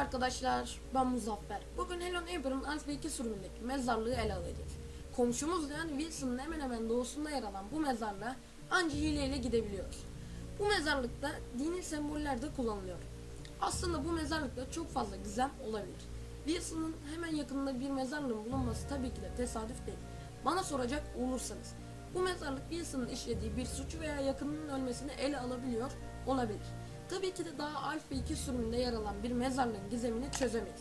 arkadaşlar, ben Muzaffer. Bugün Hello Neighbor'ın Alpha 2 sürümündeki mezarlığı ele alacağız. Komşumuz yani Wilson'ın hemen hemen doğusunda yer alan bu mezarlığa anca hileyle gidebiliyoruz. Bu mezarlıkta dini semboller de kullanılıyor. Aslında bu mezarlıkta çok fazla gizem olabilir. Wilson'ın hemen yakınında bir mezarlığın bulunması tabii ki de tesadüf değil. Bana soracak olursanız, bu mezarlık Wilson'ın işlediği bir suçu veya yakınının ölmesini ele alabiliyor olabilir. Tabii ki de daha Alpha 2 sürümünde yer alan bir mezarlığın gizemini çözemeyiz.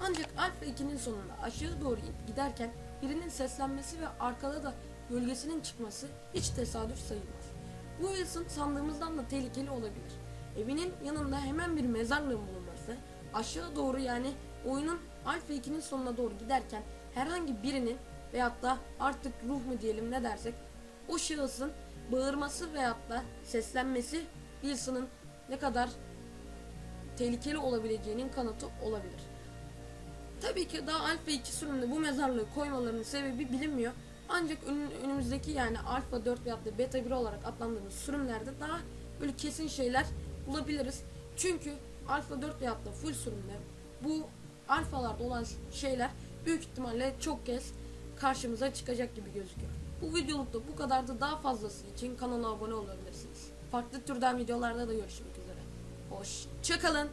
Ancak Alpha 2'nin sonunda aşağı doğru giderken birinin seslenmesi ve arkada da gölgesinin çıkması hiç tesadüf sayılmaz. Bu Wilson sandığımızdan da tehlikeli olabilir. Evinin yanında hemen bir mezarlığın bulunması, aşağı doğru yani oyunun Alpha 2'nin sonuna doğru giderken herhangi birinin veyahut da artık ruh mu diyelim ne dersek o şahısın bağırması veyahut da seslenmesi Wilson'ın ne kadar tehlikeli olabileceğinin kanıtı olabilir. Tabii ki daha Alpha 2 sürümünde bu mezarlığı koymalarının sebebi bilinmiyor. Ancak ön- önümüzdeki yani Alpha 4 veyahut da Beta 1 olarak adlandırdığımız sürümlerde daha böyle kesin şeyler bulabiliriz. Çünkü Alpha 4 veyahut da full sürümde bu alfalarda olan şeyler büyük ihtimalle çok kez karşımıza çıkacak gibi gözüküyor. Bu videolukta bu kadar da daha fazlası için kanala abone olabilirsiniz. Farklı türden videolarda da görüşmek üzere. Hoşçakalın.